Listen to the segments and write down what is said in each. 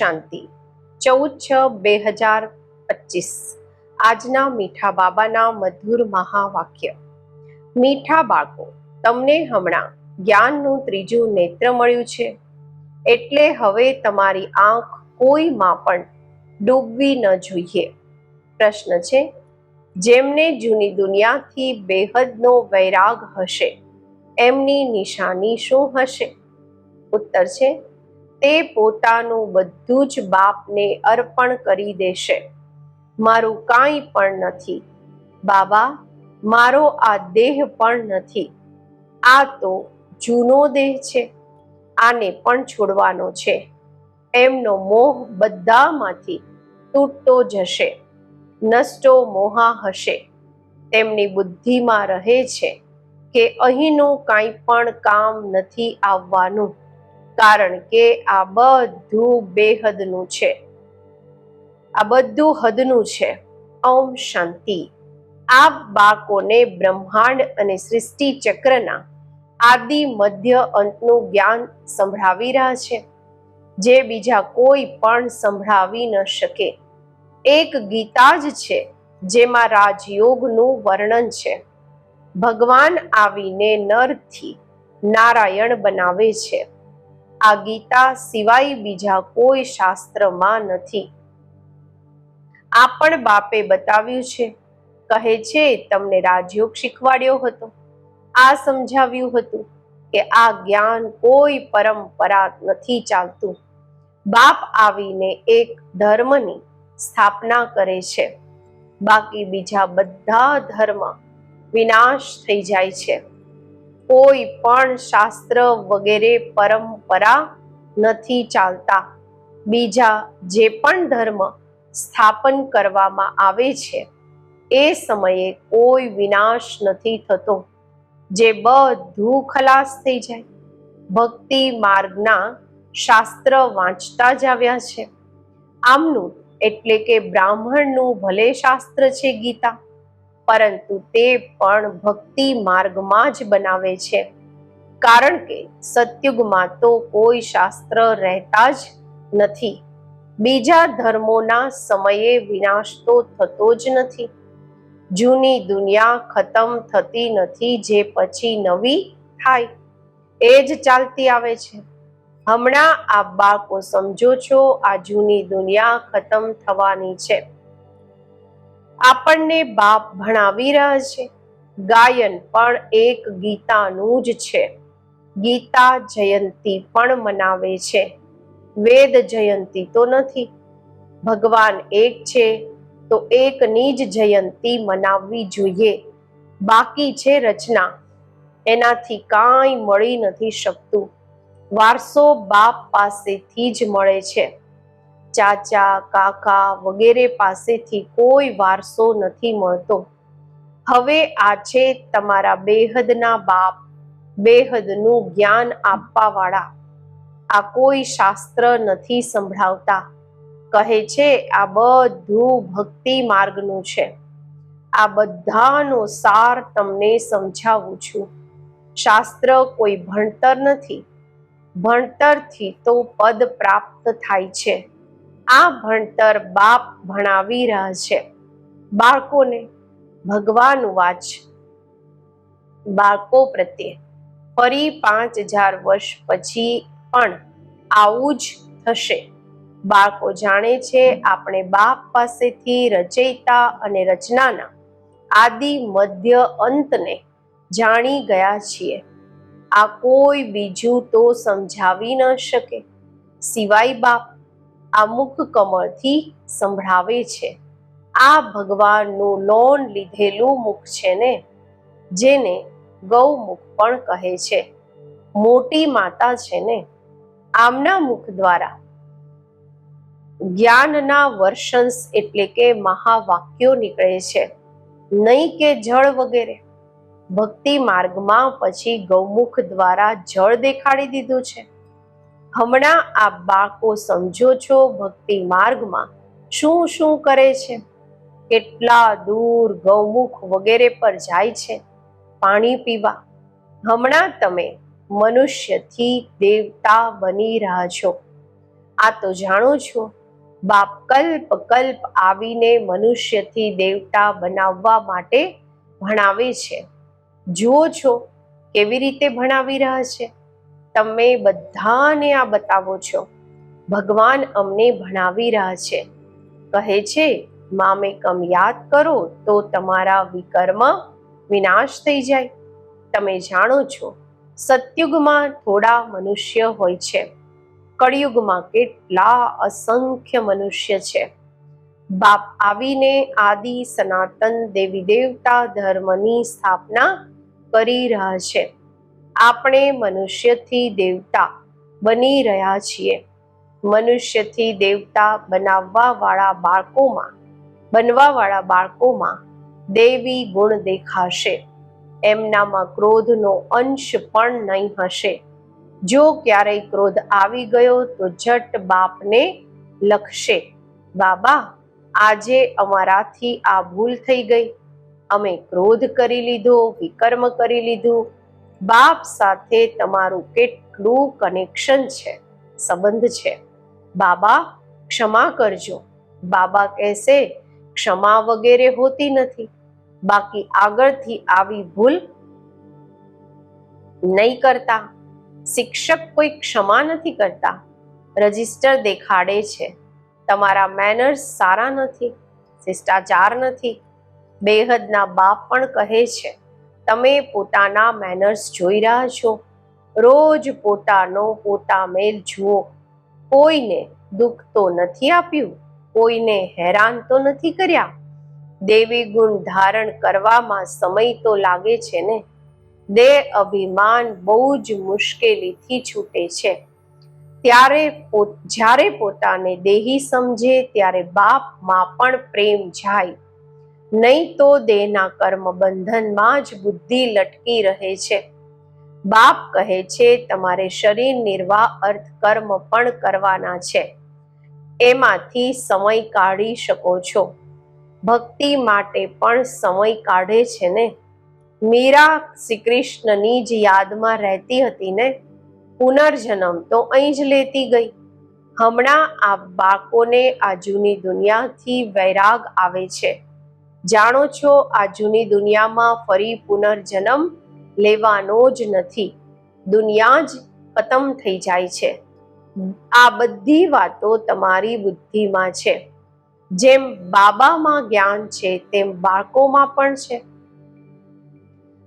શાંતિ. ચૌદ છ બે હજાર પચીસ. આજના મીઠા બાબાના મધુર મહાવાક્ય. મીઠા બાળકો, તમને હમણાં જ્ઞાનનું ત્રીજું નેત્ર મળ્યું છે. એટલે હવે તમારી આંખ કોઈમાં પણ ડૂબવી ન જોઈએ. પ્રશ્ન છે, જેમને જૂની દુનિયાથી બેહદનો વૈરાગ હશે, એમની નિશાની શું હશે? ઉત્તર છે તે પોતાનું બધું જ બાપને અર્પણ કરી દેશે. મારું કાંઈ પણ નથી. બાબા, મારો આ દેહ પણ નથી. આ તો જૂનો દેહ છે. આને પણ છોડવાનો છે. એમનો મોહ બધામાંથી તૂટતો જશે. નષ્ટો મોહા હશે. તેમની બુદ્ધિમાં રહે છે કે અહીંનું કાંઈ પણ કામ નથી આવવાનું. કારણ કે આ બધું બેહદનું છે. આ બધું હદનું છે. ઓમ શાંતિ. આ બાળકોને બ્રહ્માંડ અને સૃષ્ટિ ચક્રના આદિ મધ્ય અંતનું જ્ઞાન સંભળાવી રહ્યા છે. જે બીજા કોઈ પણ સંભળાવી ન શકે. એક ગીતા જ છે જેમાં રાજયોગનું વર્ણન છે. ભગવાન આવીને નરથી નારાયણ બનાવે છે. આ ગીતા સિવાય બીજા કોઈ શાસ્ત્રમાં નથી. આ પણ બાપે બતાવ્યું છે. કહે છે, તમને રાજયોગ શીખવાડ્યો હતો. આ સમજાવ્યું હતું કે આ જ્ઞાન કોઈ પરંપરા નથી ચાલતું. બાપ આવીને એક ધર્મની સ્થાપના કરે છે. બાકી બીજા બધા ધર્મ વિનાશ થઈ જાય છે. કોઈ પણ શાસ્ત્ર વગેરે પરંપરા નથી ચાલતા. બીજા જે પણ ધર્મ સ્થાપન કરવામાં આવે છે, એ સમયે કોઈ વિનાશ નથી થતો. જે બધું ખલાસ થઈ જાય. ભક્તિ માર્ગના શાસ્ત્ર વાંચતા જ આવ્યા છે. આમનું એટલે કે બ્રાહ્મણનું ભલે શાસ્ત્ર છે ગીતા પરંતુ તે પણ ભક્તિ માર્ગમાં જ બનાવે છે. કારણ કે સતયુગમાં તો કોઈ શાસ્ત્ર રહેતા જ નથી. બીજા ધર્મોના સમયે વિનાશ તો થતો જ નથી. જૂની દુનિયા ખતમ થતી નથી જે પછી નવી થાય. એ જ ચાલતી આવે છે. હમણાં આ બાળકો સમજો છો આ જૂની દુનિયા ખતમ થવાની છે. આપણને બાપ ભણાવી રહ્યા છે. ગાયન પણ એક ગીતાનું જ છે. ગીતા જયંતી પણ મનાવે છે. વેદ જયંતી તો નથી. ભગવાન એક છે તો એકની જ જયંતી મનાવવી જોઈએ. બાકી છે રચના. એનાથી કાંઈ મળી નથી શકતું. વારસો બાપ પાસેથી જ મળે છે. ચાચા, કાકા વગેરે પાસેથી કોઈ વારસો નથી મળતો. હવે આ છે તમારા બેહદના બાપ, બેહદનું જ્ઞાન આપવાવાળા. આ કોઈ શાસ્ત્ર નથી સંભળાવતા. કહે છે, આ બધું ભક્તિ માર્ગનું છે. આ બધાનો સાર તમને સમજાવું છું. શાસ્ત્ર કોઈ ભણતર નથી. ભણતરથી તો પદ પ્રાપ્ત થાય છે. આ ભણતર બાપ ભણાવી રહ્યા છે. બાળકોને ભગવાન વાચ. બાળકો પ્રત્યે ફરી પાંચ હજાર વર્ષ પછી પણ આવું જ થશે. બાળકો જાણે છે આપણે બાપ પાસેથી રચયિતા અને રચનાના આદિ મધ્ય અંતને જાણી ગયા છીએ. આ કોઈ બીજું તો સમજાવી ન શકે. સિવાય બાપ આ મુખ કમળથી સંભળાવે છે. આ ભગવાનનું લોન લીધેલું મુખ છે ને, જેને ગૌમુખ પણ કહે છે. મોટી માતા છે ને, આમના મુખ દ્વારા. જ્ઞાનના વર્ષન્સ એટલે કે મહાવાક્યો નીકળે છે. નહીં કે જળ વગેરે. ભક્તિ માર્ગમાં પછી ગૌમુખ દ્વારા જળ દેખાડી દીધું છે. હમણાં આ બાળકો સમજો છો ભક્તિ માર્ગમાં શું શું કરે છે? કેટલા દૂર ગૌમુખ વગેરે પર જાય છે પાણી પીવા? હમણાં તમે મનુષ્યથી દેવતા બની રહ્યા છો. આ તો જાણો છો, બાપ કલ્પ કલ્પ આવીને મનુષ્યથી દેવતા બનાવવા માટે ભણાવે છે. જુઓ છો કેવી રીતે ભણાવી રહ્યા છે? તમે બધાને આ બતાવો છો. ભગવાન અમને ભણાવી રહ્યા છે. કહે છે મામેકમ યાદ કરો તો તમારા વિકર્મ વિનાશ થઈ જાય. તમે જાણો છો, સતયુગમાં થોડા મનુષ્ય હોય છે. કળિયુગમાં કેટલા અસંખ્ય મનુષ્ય છે. બાપ આવીને આદિ સનાતન દેવી દેવતા ધર્મની સ્થાપના કરી રહ્યા છે. આપણે મનુષ્યથી દેવતા બની રહ્યા છીએ. મનુષ્યથી દેવતા બનાવવાવાળા બાળકોમાં, બનવાવાળા બાળકોમાં દેવી ગુણ દેખાશે. એમનામાં ક્રોધનો અંશ પણ નહીં હશે. જો ક્યારેય ક્રોધ આવી ગયો તો જટ બાપને લખશે, બાબા, આજે અમારાથી આ ભૂલ થઈ ગઈ. અમે ક્રોધ કરી લીધો, વિકર્મ કરી લીધું બાપ સાથે તમારું કેટલું કનેક્શન છે, સંબંધ છે. બાબા, ક્ષમા કરજો. બાબા કહેશે, ક્ષમા વગેરે હોતી નથી. બાકી આગળથી આવી ભૂલ નહીં કરતા. શિક્ષક કોઈ ક્ષમા નથી કરતા. રજિસ્ટર દેખાડે છે. તમારા મેનર્સ સારા નથી, શિષ્ટાચાર નથી. બેહદના બાપ પણ કહે છે તમે પોતાના મેનર્સ જોઈ રહ્યા છો. રોજ પોતાનો પોતા મેલ જુઓ. કોઈને દુઃખ તો નથી આપ્યું, કોઈને હેરાન તો નથી કર્યા. દેવી ગુણ ધારણ કરવામાં સમય તો લાગે છે ને? દેહ અભિમાન બહુ જ મુશ્કેલીથી છૂટે છે. ત્યારે જ્યારે પોતાને દેહી સમજે, ત્યારે બાપમાં પણ પ્રેમ જાય. નહીં તો દેહના કર્મ બંધનમાં જ બુદ્ધિ લટકી રહે છે. બાપ કહે છે, તમારે શરીર નિર્વાહ અર્થ કર્મ પણ કરવાના છે. એમાંથી સમય કાઢી શકો છો. ભક્તિ માટે પણ સમય કાઢે છે ને? મીરા શ્રી કૃષ્ણની જ યાદમાં રહેતી હતી ને? પુનર્જન્મ તો અહીં જ લેતી ગઈ. હમણાં આ બાળકોને આ જૂની દુનિયાથી વૈરાગ આવે છે. જાણો છો, આ જૂની દુનિયામાં ફરી પુનર્જન્મ લેવાનો જ નથી. દુનિયા જ ખતમ થઈ જાય છે. આ બધી વાતો તમારી બુદ્ધિમાં છે. જેમ બાબામાં જ્ઞાન છે, તેમ બાળકોમાં પણ છે.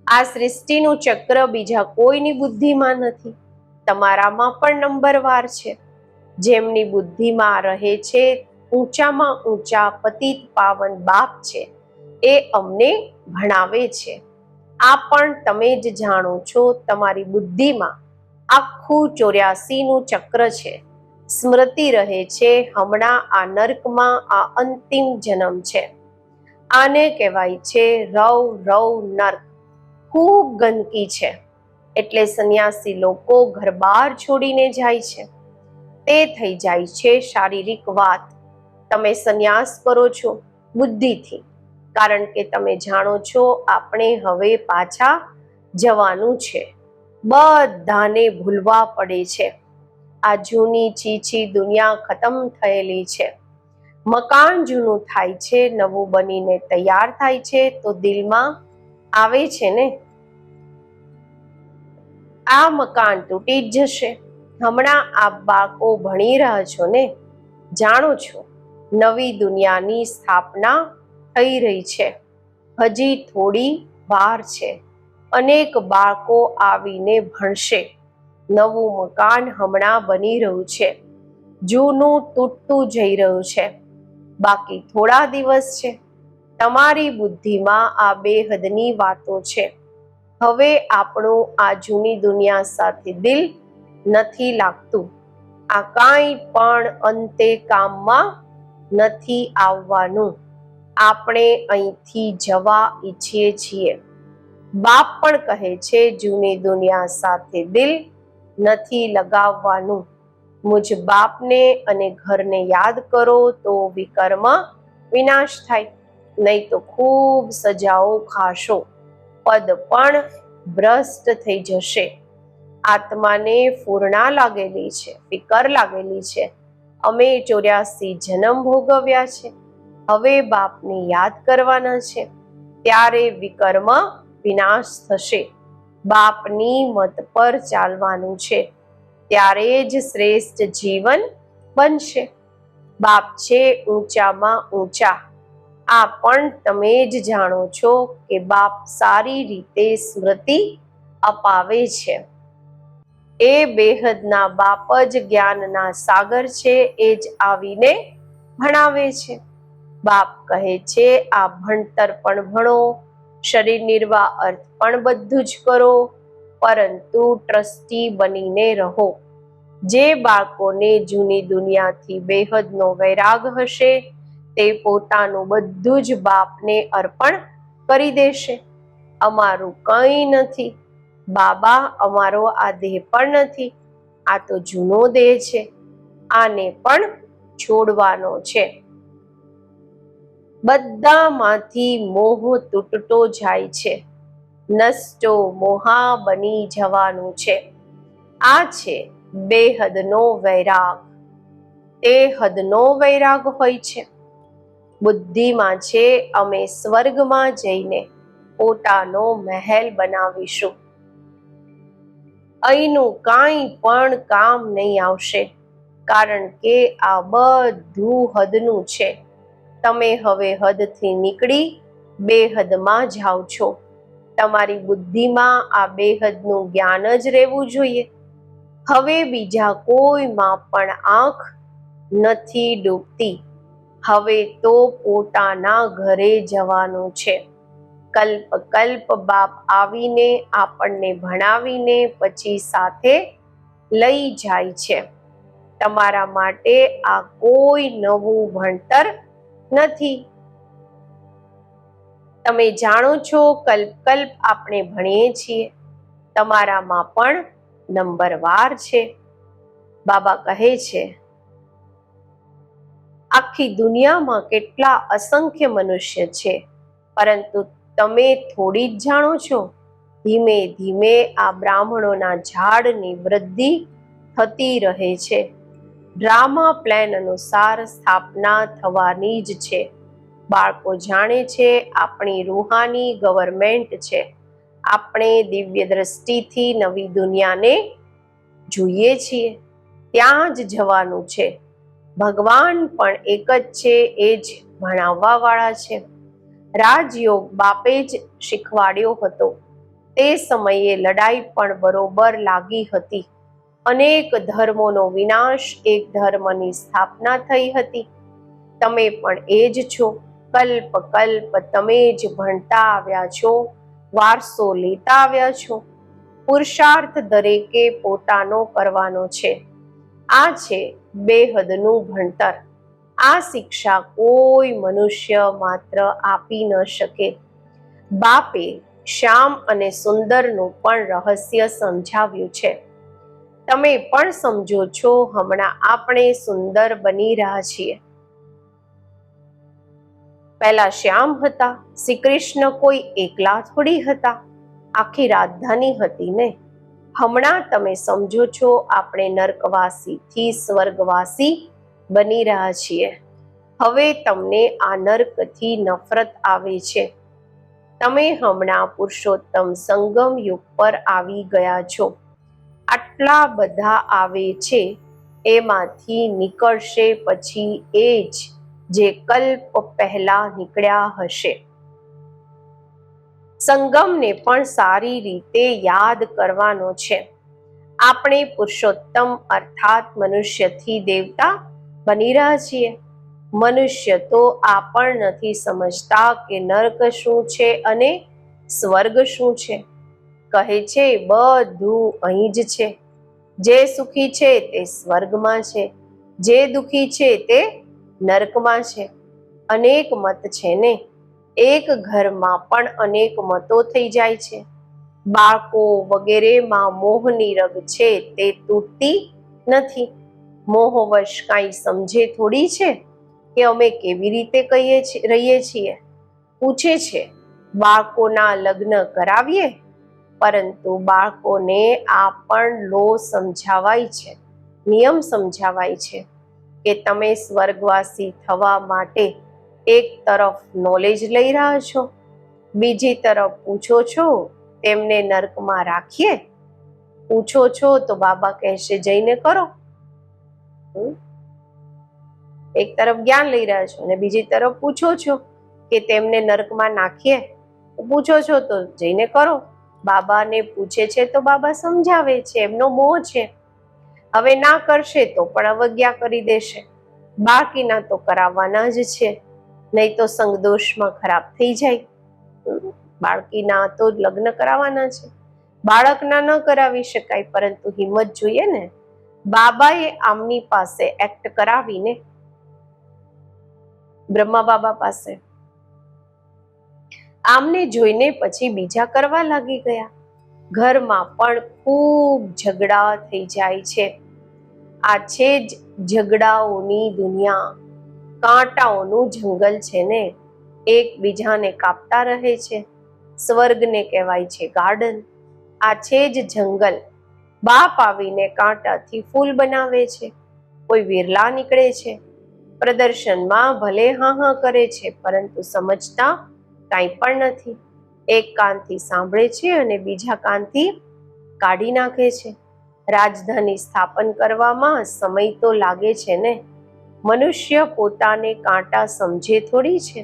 આ સૃષ્ટિનું ચક્ર બીજા કોઈની બુદ્ધિમાં નથી. તમારામાં પણ નંબરવાર છે. જેમની બુદ્ધિમાં રહે છે, ઊંચામાં ઊંચા પતિત પાવન બાપ છે. એ અમને ભણાવે છે. આ પણ તમે જ જાણો છો, તમારી બુદ્ધિમાં આખું ચોર્યાસી નું ચક્ર છે. સ્મૃતિ રહે છે, હમણાં આ નર્કમાં આ અંતિમ જન્મ છે. આને કહેવાય છે રવ રવ નર્ક. ખૂબ ગંદકી છે. એટલે સંન્યાસી લોકો ઘર બહાર છોડીને જાય છે. તે થઈ જાય છે શારીરિક વાત. તમે સંન્યાસ કરો છો બુદ્ધિથી. કારણ કે તમે જાણો છો, આપણે હવે પાછા જવાનું છે. બધાને ભૂલવા પડે છે. આ જૂની ચીચી દુનિયા ખતમ થયેલી છે. મકાન જૂનું થાય છે, નવું બનીને તૈયાર થાય છે, તો દિલમાં આવે છે ને? આ મકાન તૂટી જ જશે. હમણાં આ બાળકો ભણી રહ્યા છો ને? જાણો છો, નવી દુનિયાની સ્થાપના થઈ રહી છે. હજી થોડી વાર છે. અનેક બાળકો આવીને ભણશે. નવું મકાન હમણાં બની રહ્યું છે. જૂનું તૂટતું જઈ રહ્યું છે. બાકી થોડા દિવસ છે. તમારી બુદ્ધિમાં આ બેહદની વાતો છે. હવે આપણું આ જૂની દુનિયા સાથે દિલ નથી લાગતું. આ કાંઈ પણ અંતે કામમાં નથી આવવાનું. આપણે અહીંથી જવા ઈચ્છીએ છીએ. બાપ પણ કહે છે, જૂની દુનિયા સાથે દિલ નથી લગાવવાનું. મુજ બાપને અને ઘરને યાદ કરો તો વિકર્મ વિનાશ થાય. નહીં તો ખૂબ સજાઓ ખાશો. પદ પણ ભ્રષ્ટ થઈ જશે. આત્માને ફૂરણા લાગેલી છે, ફિકર લાગેલી છે. અમે ચોર્યાસી જન્મ ભોગવ્યા છે. હવે બાપને યાદ કરવાના છે, ત્યારે વિકર્મ વિનાશ થશે. બાપની મત પર ચાલવાનું છે, ત્યારે જ શ્રેષ્ઠ જીવન બનશે. બાપ છે ઊંચામાં ઊંચા. આ પણ તમે જ જાણો છો કે બાપ સારી રીતે સ્મૃતિ અપાવે છે. એ બેહદના બાપ જ જ્ઞાનના સાગર છે, એ જ આવીને ભણાવે છે. બાપ કહે છે, આ ભણતર પણ ભણો, શરીર નિર્વાહ અર્થ પણ બધું જ કરો, પરંતુ ટ્રસ્ટી બનીને રહો. જે બાળકોને જૂની દુનિયાથી બેહદનો વૈરાગ હશે, તે પોતાનું બધું જ બાપને અર્પણ કરી દેશે. અમારું કંઈ નથી. બાબા, અમારો આ દેહ પણ નથી. આ તો જૂનો દેહ છે. આને પણ છોડવાનો છે. બધામાંથી મોહ તૂટતો જાય છે. નષ્ટો મોહા બની જવાનું છે. આ છે બેહદનો વૈરાગ. તે હદનો વૈરાગ હોય છે. બુદ્ધિમાં છે અમે સ્વર્ગમાં જઈને પોતાનો મહેલ બનાવીશું. અહીંનું કાંઈ પણ કામ નહીં આવશે, કારણ કે આ બધું હદનું છે. તમે હવે હદથી નીકળી બેહદમાં જાઓ છો. તમારી બુદ્ધિમાં આ બેહદનું જ્ઞાન જ રહેવું જોઈએ. હવે બીજા કોઈમાં પણ આંખ નથી ડૂબતી. હવે તો પોતાના ઘરે જવાનું છે. કલ્પ કલ્પ બાપ આવીને આપણને ભણાવીને પછી સાથે લઈ જાય છે. તમારા માટે આ કોઈ નવું ભણતર નથી. તમે જાણો છો, કલ્પ કલ્પ આપણે ભણીએ છીએ. તમારામાં પણ નંબરવાર છે. બાબા કહે છે, આખી દુનિયામાં કેટલા અસંખ્ય મનુષ્ય છે, પરંતુ તમે થોડી જ જાણો છો, ધીમે ધીમે આ બ્રાહ્મણોના ઝાડની વૃદ્ધિ થતી રહે છે. ડ્રામા પ્લાન અનુસાર સ્થાપના થવાની જ છે. બાળકો જાણે છે આપણી રૂહાની ગવર્મેન્ટ છે. આપણે દિવ્ય દ્રષ્ટિથી નવી દુનિયાને જોઈએ છીએ. ત્યાં જ જવાનું છે. ભગવાન પણ એક જ છે એ જ ભણાવવા વાળા છે. રાજયોગ બાપે જ શીખવાડ્યો હતો. તે સમયે લડાઈ પણ બરોબર લાગી હતી. અનેક ધર્મોનો વિનાશ એક ધર્મની સ્થાપના થઈ હતી. તમે પણ એ જ છો. કલ્પ કલ્પ, તમે જ ભણતા આવ્યા છો. વારસો લેતા આવ્યા છો. પુરુષાર્થ દરેકે પોતાનો કરવાનો છે. આ છે બેહદનું ભણતર. આ શિક્ષા કોઈ મનુષ્ય માત્ર આપી ન શકે. બાપે શ્યામ અને સુંદરનું પણ રહસ્ય સમજાવ્યું છે. તમે પણ સમજો છો, હમણાં આપણે સુંદર બની રહ્યા છીએ. પહેલા શ્યામ હતા શ્રી કૃષ્ણ કોઈ એકલા થોડી હતા, આખી રાજધાની હતી ને? હમણાં તમે સમજો છો, આપણે નર્કવાસીથી સ્વર્ગવાસી બની રહ્યા છીએ. હવે તમને આ નર્કથી નફરત આવે છે. તમે હમણાં પુરુષોત્તમ સંગમ યુગ પર આવી ગયા છો. આટલા બધા આવે છે, એમાંથી નીકળશે પછી એ જ જે કલ્પ પહેલા નીકળ્યા હશે. સંગમને પણ સારી રીતે યાદ કરવાનો છે. આપણે પુરુષોત્તમ અર્થાત મનુષ્યથી દેવતા બની રહ્યા છીએ. મનુષ્ય તો આ પણ નથી સમજતા કે નર્ક શું છે અને સ્વર્ગ શું છે. કહે છે, બધું અહીં જ છે. જે સુખી છે તે સ્વર્ગમાં છે. જે દુખી છે તે નર્કમાં છે. અનેક મત છે ને? એક ઘરમાં પણ અનેક મતો થઈ જાય છે. બાળકો વગેરેમાં મોહની રગ છે તે તૂટતી નથી. મોહવશ કાંઈ સમજે થોડી છે? કે અમે કેવી રીતે કહીએ રહીએ છીએ? પૂછે છે, બાળકોના લગ્ન કરાવીએ? પરંતુ બાળકોને આ પણ લો સમજાવાય છે. નિયમ સમજાવાય છે કે તમે સ્વર્ગવાસી થવા માટે એક તરફ નોલેજ લઈ રહ્યા છો, બીજી તરફ પૂછો છો, તેમને નર્કમાં રાખીએ? પૂછો છો તો બાબા કહેશે, જઈને કરો? એક તરફ જ્ઞાન લઈ રહ્યા છો અને બીજી તરફ પૂછો છો કે તેમને નર્કમાં નાખીએ? પૂછો છો તો જઈને કરો. બાબાને પૂછે છે તો બાબા સમજાવે છે, એમનો મોહ છે. હવે ના કરશે તો પણ અવજ્ઞા કરી દેશે. બાકીના તો કરાવવાના જ છે. નહીં તો સંગદોષમાં ખરાબ થઈ જાય. બાળકીના તો લગ્ન કરાવવાના છે. બાળકના ન કરાવી શકાય, પરંતુ હિંમત જોઈએ ને. બાબાએ આમની પાસે એક્ટ કરાવીને બ્રહ્મા બાબા પાસે આમને જોઈને પછી બીજા કરવા લાગી ગયા. ઘરમાં પણ ખૂબ ઝઘડા થઈ જાય છે. આ છે જ ઝઘડાઓની દુનિયા. કાંટાઓનું જંગલ છે ને, એકબીજાને કાપતા રહે છે. સ્વર્ગને કહેવાય છે ગાર્ડન. આ છે જ જંગલ. બાપ આવીને કાંટાથી ફૂલ બનાવે છે. કોઈ વિરલા નીકળે છે. પ્રદર્શનમાં ભલે હા હા કરે છે, પરંતુ સમજતા કાંઈ પણ નથી. એક કાનથી સાંભળે છે અને બીજા કાનથી કાઢી નાખે છે. રાજધાની સ્થાપન કરવામાં સમય તો લાગે છે ને? મનુષ્ય પોતાને કાંટા સમજે થોડી છે.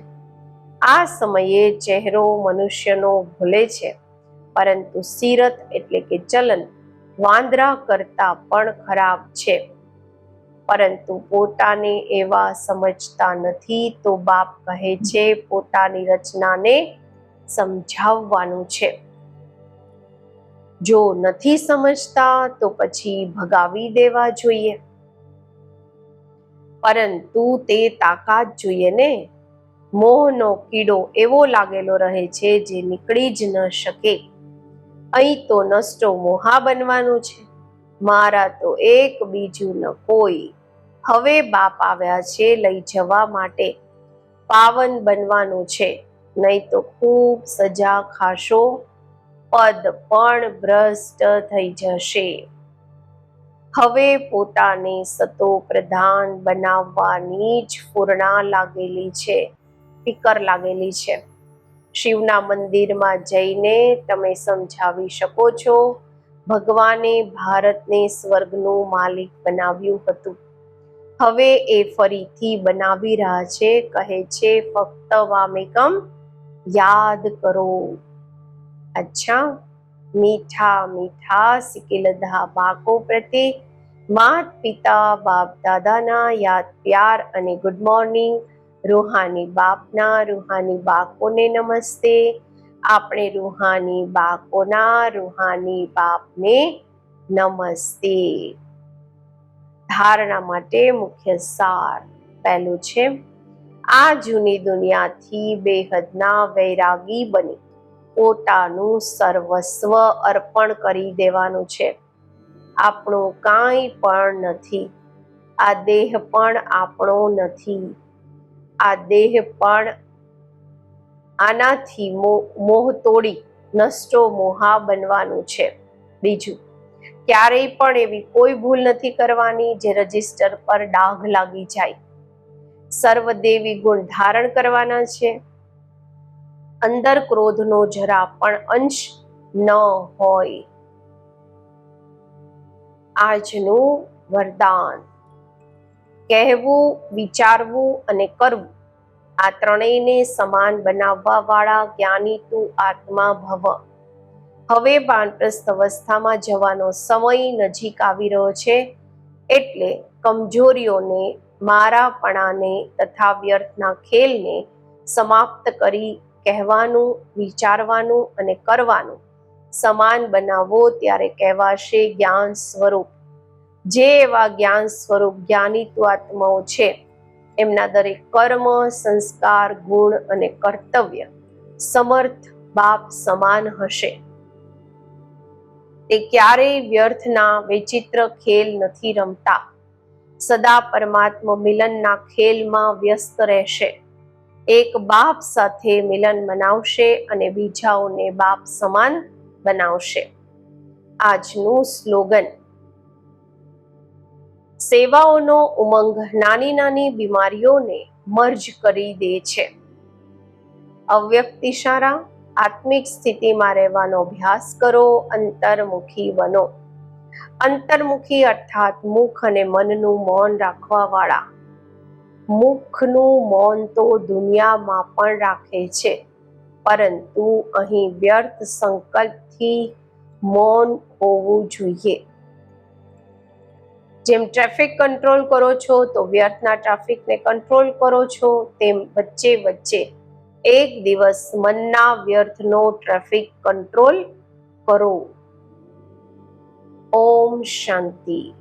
આ સમયે ચહેરો મનુષ્યનો ભૂલે છે, પરંતુ સીરત એટલે કે ચલન વાંદરા કરતા પણ ખરાબ છે. પરંતુ પોતાને એવા સમજતા નથી તો બાપ કહે છે, પોતાની રચનાને સમજાવવાનું છે. જો નથી સમજતા તો પછી ભગાવી દેવા જોઈએ. પરંતુ તે તાકાત જોઈએ ને. મોહનો કીડો એવો લાગેલો રહે છે જે નીકળી જ ન શકે. અહીં તો નષ્ટો મોહા બનવાનું છે. મારા તો એક બીજું ન કોઈ હવે બાપ આવ્યા છે લઈ જવા માટે. પાવન બનવાનું છે. નહીં તો ખૂબ સજા ખાશો. પદ પણ ભ્રષ્ટ થઈ જશે. હવે પોતાને સતો પ્રધાન બનાવવાની જ પૂર્ણા લાગેલી છે. ફિકર લાગેલી છે. શિવના મંદિરમાં જઈને તમે સમજાવી શકો છો. ભગવાને ભારતને સ્વર્ગનું માલિક બનાવ્યું હતું. હવે એ ફરીથી બનાવી રહ્યા છે, કહે છે, ફક્ત વામેકમ યાદ કરો. અચ્છા, મીઠા મીઠા, સિકેલધા બાકો પ્રત્યે માત પિતા, બાપ દાદાના યાદ, પ્યાર અને ગુડ મોર્નિંગ રૂહાની બાપના, રૂહાની બાકોને નમસ્તે. આપણે રૂહાની બાકોના રૂહાની બાપને નમસ્તે. ધારણા માટે મુખ્ય સાર પહેલું છે, આ જૂની દુનિયાથી બેહદના વૈરાગી બની. પોતાનું સર્વસ્વ અર્પણ કરી દેવાનું છે. આપણું કાંઈ પણ નથી. આ દેહ પણ આપણો નથી. આ દેહ પણ આનાથી મોહ તોડી, નષ્ટો મોહા બનવાનું છે. બીજું ક્યારેય પણ એવી કોઈ ભૂલ નથી કરવાની જે રજિસ્ટર પર ડાઘ લાગી જાય. સર્વદેવી ગુણ ધારણ કરવાના છે. અંદર ક્રોધનો જરા પણ અંશ ન હોય. આજનું વરદાન. કહેવું, વિચારવું અને કરવું આ ત્રણેયને સમાન બનાવવા વાળા જ્ઞાની તું આત્મા ભવ. હવે બાણપ્રસ્થ અવસ્થામાં જવાનો સમય નજીક આવી રહ્યો છે એટલે કમજોરીઓને, મારાપણાને તથા વ્યર્થના ખેલને સમાપ્ત કરી કહેવાનું, વિચારવાનું અને કરવાનું સમાન બનાવો ત્યારે કહેવાશે જ્ઞાન સ્વરૂપ. જે એવા જ્ઞાન સ્વરૂપ જ્ઞાનિત્વ આત્માઓ છે, એમના દરેક કર્મ, સંસ્કાર, ગુણ અને કર્તવ્ય સમર્થ બાપ સમાન હશે. તે ક્યારેય વ્યર્થના વિચિત્ર ખેલ નથી રમતા. સદા પરમાત્મા મિલનના ખેલમાં વ્યસ્ત રહેશે. એક બાપ સાથે મિલન મનાવશે અને બીજાઓને બાપ સમાન બનાવશે. આજનું સ્લોગન. સેવાઓનો ઉમંગ નાની નાની બીમારીઓને મર્જ કરી દે છે. અવ્યક્ત ઇશારા આત્મિક સ્થિતિમાં રહેવાનો અભ્યાસ કરો, અંતર્મુખી બનો. અંતર્મુખી અર્થાત મુખ અને મનનું મૌન રાખવા વાળા મુખનું મૌન તો દુનિયામાં પણ રાખે છે, પરંતુ અહીં વ્યર્થ સંકલ્પથી મૌન હોવું જોઈએ. જેમ ટ્રાફિક કંટ્રોલ કરો છો, તો વ્યર્થના ટ્રાફિકને કંટ્રોલ કરો છો, તેમ વચ્ચે વચ્ચે એક દિવસ મનના વ્યર્થનો ટ્રાફિક કંટ્રોલ કરો. ઓમ શાંતિ.